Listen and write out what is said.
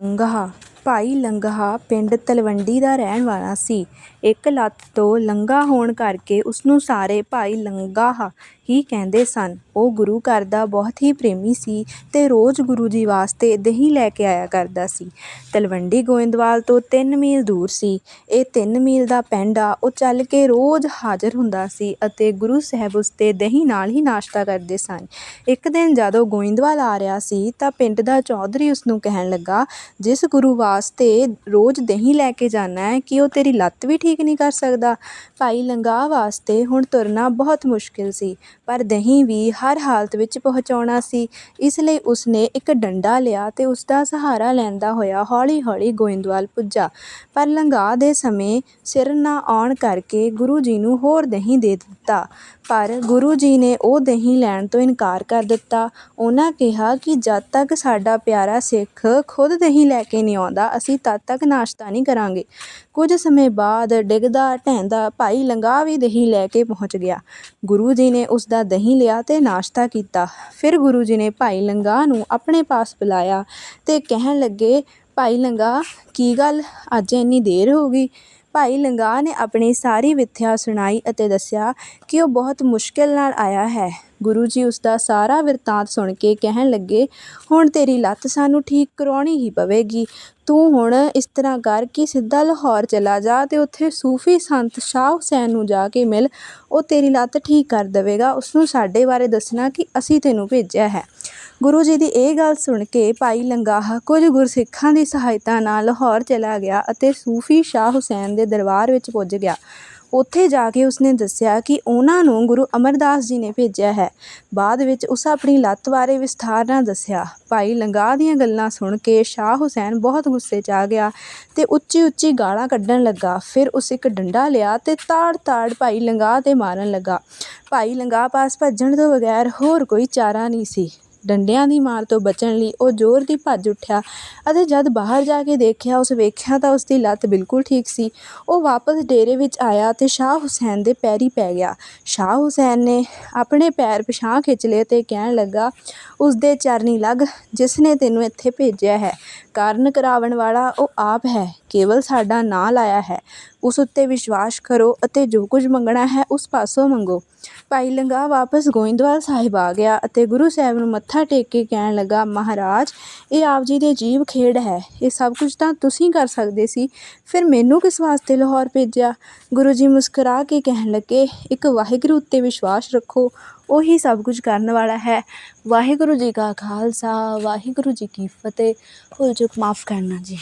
ਲੰਗਾਹ ਭਾਈ ਲੰਗਾਹ ਪਿੰਡ ਤਲਵੰਡੀ ਦਾ ਰਹਿਣ ਵਾਲਾ ਸੀ। ਇੱਕ ਲੱਤ ਤੋਂ ਲੰਗੜਾ ਹੋਣ ਕਰਕੇ ਉਸਨੂੰ ਸਾਰੇ ਭਾਈ ਲੰਗਾਹ ਹੀ ਕਹਿੰਦੇ ਸਨ। ਉਹ ਗੁਰੂ ਘਰ ਦਾ ਬਹੁਤ ਹੀ ਪ੍ਰੇਮੀ ਸੀ ਤੇ ਰੋਜ਼ ਗੁਰੂ ਜੀ ਵਾਸਤੇ ਦਹੀਂ ਲੈ ਕੇ ਆਇਆ ਕਰਦਾ ਸੀ। ਤਲਵੰਡੀ ਗੋਇੰਦਵਾਲ ਤੋਂ ਤਿੰਨ ਮੀਲ ਦੂਰ ਸੀ। ਇਹ ਤਿੰਨ ਮੀਲ ਦਾ ਪਿੰਡ ਆ ਉਹ ਚੱਲ ਕੇ ਰੋਜ਼ ਹਾਜ਼ਰ ਹੁੰਦਾ ਸੀ ਅਤੇ ਗੁਰੂ ਸਾਹਿਬ ਉਸਦੇ ਦਹੀਂ ਨਾਲ ਹੀ ਨਾਸ਼ਤਾ ਕਰਦੇ ਸਨ। ਇੱਕ ਦਿਨ ਜਦੋਂ ਗੋਇੰਦਵਾਲ ਆ ਰਿਹਾ ਸੀ ਤਾਂ ਪਿੰਡ ਦਾ ਚੌਧਰੀ ਉਸਨੂੰ ਕਹਿਣ ਲੱਗਾ, ਜਿਸ ਗੁਰੂ ਵਾਸਤੇ ਰੋਜ਼ ਦਹੀਂ ਲੈ ਕੇ ਜਾਨਾ ਹੈ, ਕੀ ਉਹ ਤੇਰੀ ਲੱਤ ਵੀ ਠੀਕ ਨਹੀਂ ਕਰ ਸਕਦਾ? ਭਾਈ ਲੰਗਾਹ ਵਾਸਤੇ ਹੁਣ ਤੁਰਨਾ ਬਹੁਤ ਮੁਸ਼ਕਿਲ ਸੀ, ਪਰ ਦਹੀਂ ਵੀ ਹਰ ਹਾਲਤ ਵਿੱਚ ਪਹੁੰਚਾਉਣਾ ਸੀ। ਇਸ ਲਈ ਉਸਨੇ ਇੱਕ ਡੰਡਾ ਲਿਆ ਅਤੇ ਉਸਦਾ ਸਹਾਰਾ ਲੈਂਦਾ ਹੋਇਆ ਹੌਲੀ-ਹੌਲੀ ਗੋਇੰਦਵਾਲ ਪੁੱਜਾ। ਪਰ ਲੰਗਾਹ ਦੇ ਸਮੇਂ ਸਿਰ ਨਾ ਆਉਣ ਕਰਕੇ ਗੁਰੂ ਜੀ ਨੂੰ ਹੋਰ ਦਹੀਂ ਦੇ ਦਿੱਤਾ, ਪਰ ਗੁਰੂ ਜੀ ਨੇ ਉਹ ਦਹੀਂ ਲੈਣ ਤੋਂ ਇਨਕਾਰ ਕਰ ਦਿੱਤਾ। ਉਹਨਾਂ ਕਿਹਾ ਕਿ ਜਦ ਤੱਕ ਸਾਡਾ ਪਿਆਰਾ ਸਿੱਖ ਖੁਦ ਦਹੀਂ ਲੈ ਕੇ ਨਹੀਂ ਆਉਂਦਾ, ਅਸੀਂ ਤਦ ਤੱਕ ਨਾਸ਼ਤਾ ਨਹੀਂ ਕਰਾਂਗੇ। ਕੁਝ ਸਮੇਂ ਬਾਅਦ ਡਿੱਗਦਾ-ਢਹਿੰਦਾ ਭਾਈ ਲੰਗਾ ਵੀ ਦਹੀਂ ਲੈ ਕੇ ਪਹੁੰਚ ਗਿਆ। ਗੁਰੂ ਜੀ ਨੇ ਉਸਦਾ ਦਹੀਂ ਲਿਆ ਤੇ ਨਾਸ਼ਤਾ ਕੀਤਾ। ਫਿਰ ਗੁਰੂ ਜੀ ਨੇ ਭਾਈ ਲੰਗਾ ਨੂੰ ਆਪਣੇ ਪਾਸ ਬੁਲਾਇਆ ਤੇ ਕਹਿਣ ਲੱਗੇ, ਭਾਈ ਲੰਗਾ ਕੀ ਗੱਲ ਅੱਜ ਇੰਨੀ ਦੇਰ ਹੋ ਗਈ? ਭਾਈ ਲੰਗਾ ਨੇ ਆਪਣੀ ਸਾਰੀ ਵਿੱਥਿਆ ਸੁਣਾਈ ਅਤੇ ਦੱਸਿਆ ਕਿ ਉਹ ਬਹੁਤ ਮੁਸ਼ਕਿਲ ਨਾਲ ਆਇਆ ਹੈ। ਗੁਰੂ ਜੀ ਉਸਦਾ ਸਾਰਾ ਬਿਰਤਾਂਤ ਸੁਣ ਕੇ ਕਹਿਣ ਲੱਗੇ, ਹੁਣ ਤੇਰੀ ਲੱਤ ਸਾਨੂੰ ਠੀਕ ਕਰਵਾਉਣੀ ਹੀ ਪਵੇਗੀ। ਤੂੰ ਹੁਣ ਇਸ ਤਰ੍ਹਾਂ ਕਰ ਕਿ ਸਿੱਧਾ ਲਾਹੌਰ ਚਲਾ ਜਾ ਤੇ ਉੱਥੇ ਸੂਫੀ ਸੰਤ ਸ਼ਾਹ ਹੁਸੈਨ ਨੂੰ ਜਾ ਕੇ ਮਿਲ। ਉਹ ਤੇਰੀ ਲੱਤ ਠੀਕ ਕਰ ਦੇਵੇਗਾ। ਉਸਨੂੰ ਸਾਡੇ ਬਾਰੇ ਦੱਸਣਾ ਕਿ ਅਸੀਂ ਤੈਨੂੰ ਭੇਜਿਆ ਹੈ। ਗੁਰੂ ਜੀ ਦੀ ਇਹ ਗੱਲ ਸੁਣ ਕੇ ਭਾਈ ਲੰਗਾਹ ਕੁਝ ਗੁਰਸਿੱਖਾਂ ਦੀ ਸਹਾਇਤਾ ਨਾਲ ਲਾਹੌਰ ਚਲਾ ਗਿਆ ਅਤੇ ਸੂਫੀ ਸ਼ਾਹ ਹੁਸੈਨ ਦੇ ਦਰਬਾਰ ਵਿੱਚ ਪੁੱਜ ਗਿਆ। ਉੱਥੇ ਜਾ ਕੇ ਉਸਨੇ ਦੱਸਿਆ ਕਿ ਉਹਨਾਂ ਨੂੰ ਗੁਰੂ ਅਮਰਦਾਸ ਜੀ ਨੇ ਭੇਜਿਆ ਹੈ। ਬਾਅਦ ਵਿੱਚ ਉਸ ਆਪਣੀ ਲੱਤ ਬਾਰੇ ਵਿਸਥਾਰ ਨਾਲ ਦੱਸਿਆ। ਭਾਈ ਲੰਗਾਹ ਦੀਆਂ ਗੱਲਾਂ ਸੁਣ ਕੇ ਸ਼ਾਹ ਹੁਸੈਨ ਬਹੁਤ ਗੁੱਸੇ 'ਚ ਆ ਗਿਆ ਤੇ ਉੱਚੀ-ਉੱਚੀ ਗਾਲਾਂ ਕੱਢਣ ਲੱਗਾ। ਫਿਰ ਉਸ ਇੱਕ ਡੰਡਾ ਲਿਆ ਤੇ ਤਾੜ-ਤਾੜ ਭਾਈ ਲੰਗਾਹ 'ਤੇ ਮਾਰਨ ਲੱਗਾ। ਭਾਈ ਲੰਗਾਹ ਪਾਸ ਭੱਜਣ ਤੋਂ ਬਗੈਰ ਹੋਰ ਕੋਈ ਚਾਰਾ ਨਹੀਂ ਸੀ। ਡੰਡਿਆਂ ਦੀ ਮਾਰ ਤੋਂ ਬਚਣ ਲਈ ਉਹ ਜ਼ੋਰ ਦੀ ਭੱਜ ਉੱਠਿਆ ਅਤੇ ਜਦ ਬਾਹਰ ਜਾ ਕੇ ਦੇਖਿਆ, ਉਸ ਵੇਖਿਆ ਤਾਂ ਉਸਦੀ ਲੱਤ ਬਿਲਕੁਲ ਠੀਕ ਸੀ। ਉਹ ਵਾਪਸ ਡੇਰੇ ਵਿੱਚ ਆਇਆ ਅਤੇ ਸ਼ਾਹ ਹੁਸੈਨ ਦੇ ਪੈਰੀਂ ਪੈ ਗਿਆ। ਸ਼ਾਹ ਹੁਸੈਨ ਨੇ ਆਪਣੇ ਪੈਰ ਪਿਛਾਂਹ ਖਿੱਚ ਲਏ ਤੇ ਕਹਿਣ ਲੱਗਾ, ਉਸਦੇ ਚਰਨੀ ਲੱਗ, ਜਿਸ ਨੇ ਤੈਨੂੰ ਇੱਥੇ ਭੇਜਿਆ ਹੈ। ਕਾਰਨ ਕਰਾਵਣ ਵਾਲਾ ਉਹ ਆਪ ਹੈ, ਕੇਵਲ ਸਾਡਾ ਨਾਂ ਲਾਇਆ ਹੈ। ਉਸ ਉੱਤੇ ਵਿਸ਼ਵਾਸ ਕਰੋ ਅਤੇ ਜੋ ਕੁਝ ਮੰਗਣਾ ਹੈ, ਉਸ ਪਾਸੋਂ ਮੰਗੋ। ਭਾਈ ਲੰਗਾਹ ਵਾਪਸ ਗੋਇੰਦਵਾਲ ਸਾਹਿਬ ਆ ਗਿਆ ਅਤੇ ਗੁਰੂ ਸਾਹਿਬ ਨੂੰ ਮੱਥਾ ਟੇਕ ਕੇ ਕਹਿਣ ਲੱਗਾ, ਮਹਾਰਾਜ, ਇਹ ਆਪ ਜੀ ਦੀ ਅਜੀਬ ਖੇਡ ਹੈ। ਇਹ ਸਭ ਕੁਝ ਤਾਂ ਤੁਸੀਂ ਕਰ ਸਕਦੇ ਸੀ, ਫਿਰ ਮੈਨੂੰ ਕਿਸ ਵਾਸਤੇ ਲਾਹੌਰ ਭੇਜਿਆ? ਗੁਰੂ ਜੀ ਮੁਸਕਰਾ ਕੇ ਕਹਿਣ ਲੱਗੇ, ਇੱਕ ਵਾਹਿਗੁਰੂ ਉੱਤੇ ਵਿਸ਼ਵਾਸ ਰੱਖੋ, ਉਹੀ ਸਭ ਕੁਝ ਕਰਨ ਵਾਲਾ ਹੈ। ਵਾਹਿਗੁਰੂ ਜੀ ਕਾ ਖਾਲਸਾ, ਵਾਹਿਗੁਰੂ ਜੀ ਕੀ ਫਤਿਹ। ਭੁੱਲ ਚੁੱਕ ਮਾਫ਼ ਕਰਨਾ ਜੀ।